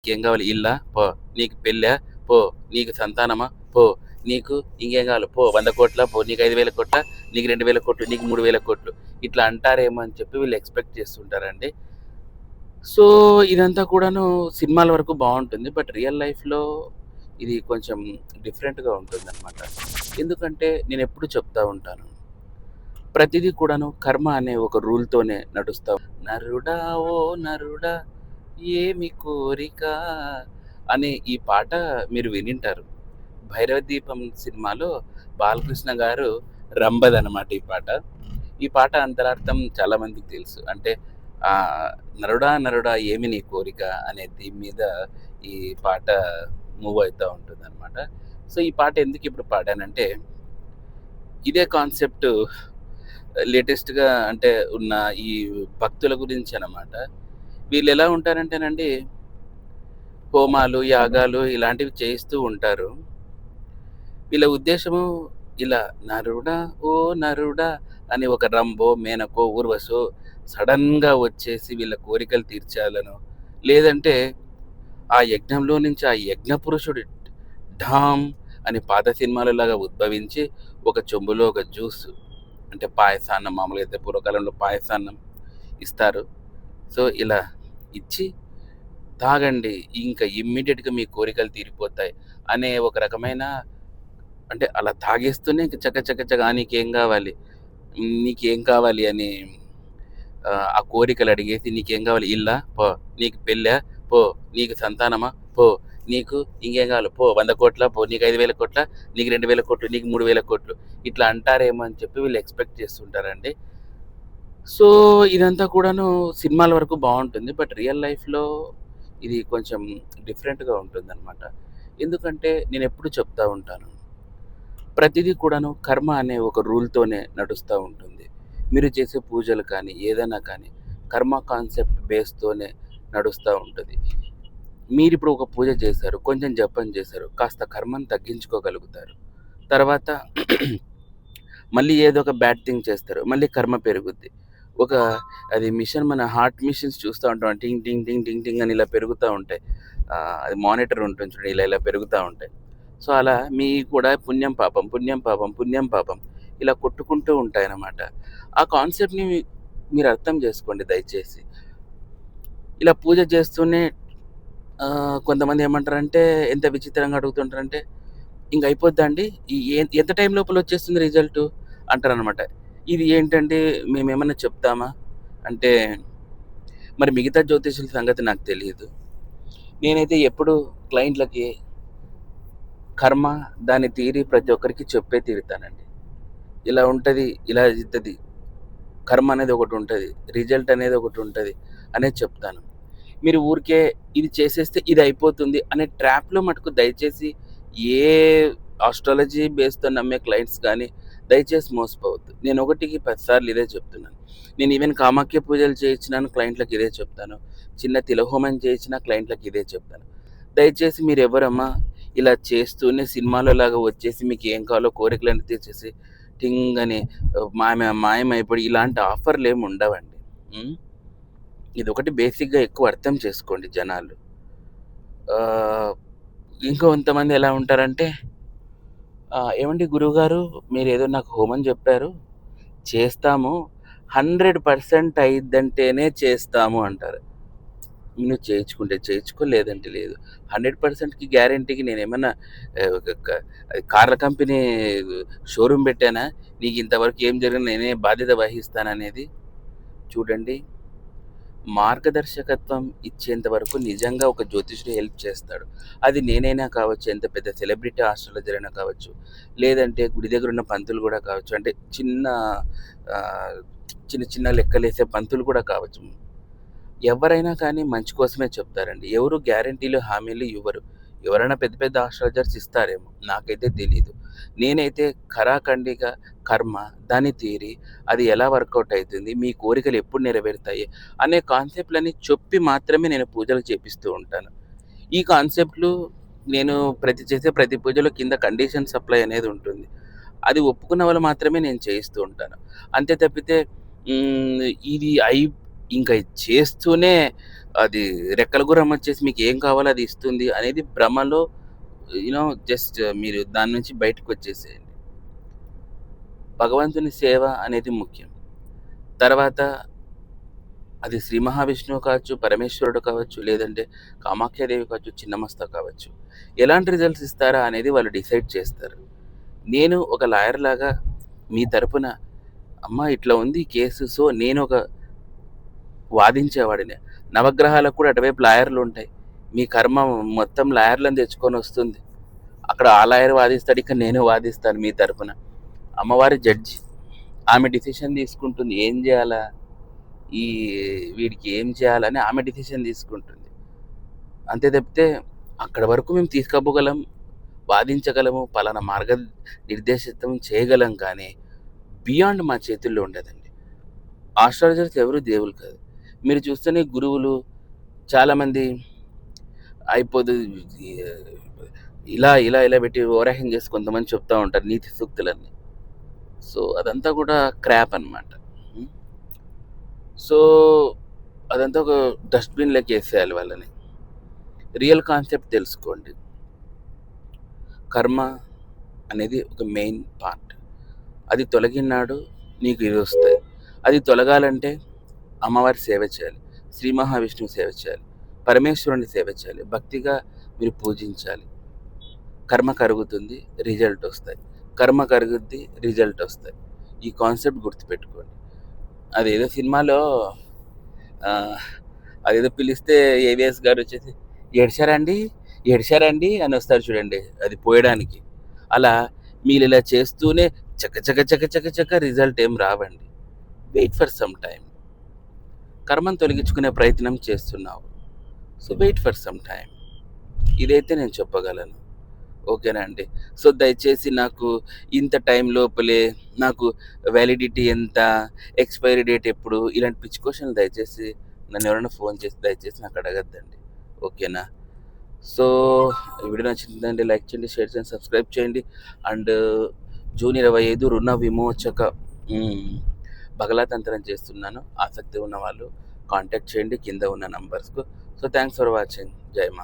నీకేం కావాలి? ఇల్లా? పో. నీకు పెళ్ళా? పో. నీకు సంతానమా? పో. నీకు ఇంకేం కావాలి? పో. వంద కోట్ల? పో. నీకు ఐదు వేల కోట్ల? నీకు రెండు వేల కోట్లు? నీకు మూడు వేల కోట్లు? ఇట్లా అంటారేమో అని చెప్పి వీళ్ళు ఎక్స్పెక్ట్ చేస్తుంటారండి. సో ఇదంతా కూడాను సినిమాల వరకు బాగుంటుంది. బట్ రియల్ లైఫ్లో ఇది కొంచెం డిఫరెంట్గా ఉంటుంది అనమాట ఎందుకంటే నేను ఎప్పుడు చెప్తా ఉంటాను. ప్రతిదీ కూడాను కర్మ అనే ఒక రూల్తోనే నడుస్తా. నరుడా ఓ నరుడా ఏమి కోరిక అనే ఈ పాట మీరు వినింటారు. భైరవ దీపం సినిమాలో బాలకృష్ణ గారు రంబద్ అనమాట ఈ పాట. ఈ పాట అంతరార్థం చాలా మందికి తెలుసు. అంటే ఆ నరుడా నరుడా ఏమి నీ కోరిక అనే దీని మీద ఈ పాట మూవ్ అవుతూ ఉంటుంది అనమాట సో ఈ పాట ఎందుకు ఇప్పుడు పాడానంటే ఇదే కాన్సెప్ట్ లేటెస్ట్గా అంటే ఉన్న ఈ భక్తుల గురించి అనమాట వీళ్ళు ఎలా ఉంటారంటేనండి హోమాలు యాగాలు ఇలాంటివి చేయిస్తూ ఉంటారు. వీళ్ళ ఉద్దేశము ఇలా నరుడా ఓ నరుడా అని ఒక రంబో మేనకో ఊర్వశో సడన్గా వచ్చేసి వీళ్ళ కోరికలు తీర్చాలను. లేదంటే ఆ యజ్ఞంలో నుంచి ఆ యజ్ఞ పురుషుడు ఢామ్ అని పాత సినిమాలలాగా ఉద్భవించి ఒక చెంబులో ఒక జ్యూస్ అంటే పాయసాన్నం మామూలుగా అయితే పూర్వకాలంలో పాయసాన్నం ఇస్తారు. సో ఇలా ఇచ్చి తాగండి. ఇంకా ఇమ్మీడియట్గా మీ కోరికలు తీరిపోతాయి అనే ఒక రకమైన అంటే అలా తాగేస్తూనే ఇంక చక్క చక్క చక్క నీకేం కావాలి? నీకేం కావాలి అని ఆ, ఆ కోరికలు అడిగేసి నీకేం కావాలి? ఇల్లా? పో. నీకు పెళ్ళా? పో. నీకు సంతానమా? పో. నీకు ఇంకేం కావాలి? పో. వంద కోట్ల? పో. నీకు ఐదు వేల కోట్ల? నీకు రెండు వేల కోట్లు? నీకు మూడు వేల కోట్లు? ఇట్లా అంటారేమో అని చెప్పి వీళ్ళు ఎక్స్పెక్ట్ చేస్తుంటారండి. సో ఇదంతా కూడాను సినిమాల వరకు బాగుంటుంది బట్ రియల్ లైఫ్లో ఇది కొంచెం డిఫరెంట్గా ఉంటుంది అనమాట ఎందుకంటే నేను ఎప్పుడు చెప్తా ఉంటాను. ప్రతిదీ కూడాను కర్మ అనే ఒక రూల్తోనే నడుస్తూ ఉంటుంది. మీరు చేసే పూజలు కానీ ఏదైనా కానీ కర్మ కాన్సెప్ట్ బేస్తోనే నడుస్తూ ఉంటుంది. మీరు ఇప్పుడు ఒక పూజ చేశారు కొంచెం జపం చేశారు కాస్త కర్మను తగ్గించుకోగలుగుతారు. తర్వాత మళ్ళీ ఏదో ఒక బ్యాడ్ థింగ్ చేస్తారు మళ్ళీ కర్మ పెరుగుద్ది. ఒక అది మిషన్ మన హార్ట్ మిషన్స్ చూస్తూ ఉంటాం. టింగ్ టింగ్ టింగ్ టింగ్ టింగ్ అని ఇలా పెరుగుతూ ఉంటాయి. అది మానిటర్ ఉంటుంది చూడండి ఇలా ఇలా పెరుగుతూ ఉంటాయి. సో అలా మీ కూడా పుణ్యం పాపం పుణ్యం పాపం పుణ్యం పాపం ఇలా కొట్టుకుంటూ ఉంటాయన్నమాట. ఆ కాన్సెప్ట్ని మీరు అర్థం చేసుకోండి దయచేసి. ఇలా పూజ చేస్తూనే కొంతమంది ఏమంటారంటే ఎంత విచిత్రంగా అడుగుతుంటారంటే ఇంక అయిపోద్దండి ఈ ఏ- ఎంత టైం లోపల వచ్చేస్తుంది రిజల్ట్? అంటారనమాట ఇది ఏంటంటే మేమేమన్నా చెప్తామా? అంటే మరి మిగతా జ్యోతిషుల సంగతి నాకు తెలియదు నేనైతే ఎప్పుడు క్లయింట్లకి కర్మ దాని తీరి ప్రతి ఒక్కరికి చెప్పే తీరుతానండి. ఇలా ఉంటుంది ఇలా అవుతుంది కర్మ అనేది ఒకటి ఉంటుంది రిజల్ట్ అనేది ఒకటి ఉంటుంది అనేది చెప్తాను. మీరు ఊరికే ఇది చేసేస్తే ఇది అయిపోతుంది అనే ట్రాప్లో మటుకు దయచేసి ఏ ఆస్ట్రాలజీ బేస్తో నమ్మే క్లయింట్స్ కానీ దయచేసి మోసపోవద్దు. నేను ఒకటికి పదిసార్లు ఇదే చెప్తున్నాను. నేను ఈవెన్ కామాఖ్య పూజలు చేయించినాను క్లయింట్లకు ఇదే చెప్తాను. చిన్న తిలహోమం చేయించిన క్లయింట్లకు ఇదే చెప్తాను. దయచేసి మీరు ఎవరమ్మా ఇలా చేస్తూనే సినిమాలో లాగా వచ్చేసి మీకు ఏం కావాలో కోరికలను తీర్చేసి టింగ్ అని మాయ మాయమైపోయి ఇలాంటి ఆఫర్లు ఏమి ఉండవండి. ఇది ఒకటి బేసిక్గా ఎక్కువ అర్థం చేసుకోండి జనాలు. ఇంకా కొంతమంది ఎలా ఉంటారంటే ఏమండి గురువుగారు? మీరు ఏదో నాకు హోమం చెప్పారు. చేస్తాము. హండ్రెడ్ పర్సెంట్ అయిద్దంటేనే చేస్తాము అంటారు. నువ్వు చేయించుకుంటే చేయించుకో లేదంటే లేదు. హండ్రెడ్ పర్సెంట్కి గ్యారంటీకి నేను ఏమన్నా కార్ల కంపెనీ షోరూమ్ పెట్టానా? నీకు ఇంతవరకు ఏం జరిగినా నేనే బాధ్యత వహిస్తాననేది. చూడండి. మార్గదర్శకత్వం ఇచ్చేంత వరకు నిజంగా ఒక జ్యోతిష్యుడు హెల్ప్ చేస్తాడు. అది నేనైనా కావచ్చు ఎంత పెద్ద సెలబ్రిటీ ఆస్ట్రాలజర్ అయినా కావచ్చు లేదంటే గుడి దగ్గర ఉన్న పంతులు కూడా కావచ్చు అంటే చిన్న చిన్న చిన్న లెక్కలేసే పంతులు కూడా కావచ్చు. ఎవరైనా కానీ మంచి కోసమే చెప్తారండి. ఎవరు గ్యారంటీలు హామీలు ఇవ్వరు. ఎవరైనా పెద్ద పెద్ద ఆస్ట్రాలజర్స్ ఇస్తారేమో నాకైతే తెలియదు నేనైతే ఖరాఖండిగా కర్మ దాని తీరి అది ఎలా వర్కౌట్ అవుతుంది మీ కోరికలు ఎప్పుడు నెరవేరుతాయి అనే కాన్సెప్ట్లని చెప్పి మాత్రమే నేను పూజలు చేపిస్తూ ఉంటాను. ఈ కాన్సెప్ట్లు నేను ప్రతి చేసే ప్రతి పూజలో కింద కండిషన్ సప్లై అనేది ఉంటుంది. అది ఒప్పుకున్న వాళ్ళు మాత్రమే నేను చేయిస్తూ ఉంటాను. అంతే తప్పితే ఇది అయి ఇంకా చేస్తూనే అది రెక్కల గురమ్మ వచ్చేసి మీకు ఏం కావాలో అది ఇస్తుంది అనేది భ్రమలో యూనో జస్ట్ మీరు దాని నుంచి బయటకు వచ్చేసేయండి. భగవంతుని సేవ అనేది ముఖ్యం. తర్వాత అది శ్రీ మహావిష్ణువు కావచ్చు పరమేశ్వరుడు కావచ్చు లేదంటే కామాఖ్యాదేవి కావచ్చు చిన్నమస్త కావచ్చు. ఎలాంటి రిజల్ట్స్ ఇస్తారా అనేది వాళ్ళు డిసైడ్ చేస్తారు. నేను ఒక లాయర్ లాగా మీ తరపున అమ్మ ఇట్లా ఉంది కేసు సో నేను ఒక వాదించేవాడిని. నవగ్రహాలకు కూడా అటువైపు లాయర్లు ఉంటాయి. మీ కర్మ మొత్తం లాయర్లను తెచ్చుకొని వస్తుంది. అక్కడ ఆ లాయర్ వాదిస్తాడు ఇక్కడ నేను వాదిస్తాను మీ తరఫున అమ్మవారి జడ్జి. ఆమె డిసిషన్ తీసుకుంటుంది ఏం చేయాలా? ఈ వీడికి ఏం చేయాలని ఆమె డిసిషన్ తీసుకుంటుంది. అంతే తప్పితే అక్కడ వరకు మేము తీసుకుపోగలం వాదించగలము పలానా మార్గ నిర్దేశితం చేయగలం కానీ బియాండ్ మా చేతుల్లో ఉండదండి. ఆస్ట్రాలజర్స్ ఎవరు దేవులు కాదు. మీరు చూస్తేనే గురువులు చాలామంది అయిపోదు ఇలా ఇలా ఇలా పెట్టి ఓరాహ్యం చేసి కొంతమంది చెప్తూ ఉంటారు నీతి సూక్తులన్నీ. సో అదంతా కూడా క్రాప్ అన్నమాట. సో అదంతా ఒక డస్ట్బిన్లోకి వేసేయాలి వాళ్ళని. రియల్ కాన్సెప్ట్ తెలుసుకోండి. కర్మ అనేది ఒక మెయిన్ పార్ట్. అది తొలగినాడు నీకు ఇది వస్తాయి. అది తొలగాలంటే అమ్మవారి సేవ చేయాలి. శ్రీ మహావిష్ణువు సేవ చేయాలి. పరమేశ్వరుని సేవ చేయాలి. భక్తిగా మీరు పూజించాలి. కర్మ కరుగుతుంది రిజల్ట్ వస్తాయి. కర్మ కరుగుద్ది రిజల్ట్ వస్తాయి. ఈ కాన్సెప్ట్ గుర్తుపెట్టుకోండి. అదేదో సినిమాలో అదేదో పిలిస్తే ఏవిఎస్ గారు వచ్చేసి ఏడ్చారండి? ఏడ్చారండి? అని వస్తారు చూడండి అది పోయడానికి. అలా మీరు ఇలా చేస్తూనే చక్క చక్క చక్క చక్క చక్క రిజల్ట్ ఏం రావండి. Wait for some time. కర్మను తొలగించుకునే ప్రయత్నం చేస్తున్నావు. So wait for some time ఇదైతే నేను చెప్పగలను. ఓకేనా అండి? సో దయచేసి నాకు ఇంత టైం లోపలే నాకు వ్యాలిడిటీ ఎంత ఎక్స్పైరీ డేట్ ఎప్పుడు ఇలాంటి పిచ్చి క్వశ్చన్లు దయచేసి నన్ను ఎవరైనా ఫోన్ చేసి దయచేసి నాకు అడగద్దండి. ఓకేనా? సో వీడియో నచ్చిందండి లైక్ చేయండి షేర్ చేయండి సబ్స్క్రైబ్ చేయండి. అండ్ జూన్ ఇరవై ఐదు రుణ విమోచక బగలాతంత్రం చేస్తున్నాను. ఆసక్తి ఉన్న వాళ్ళు కాంటాక్ట్ చేయండి. కింద ఉన్న నంబర్స్కు. So thanks for watching. జై మా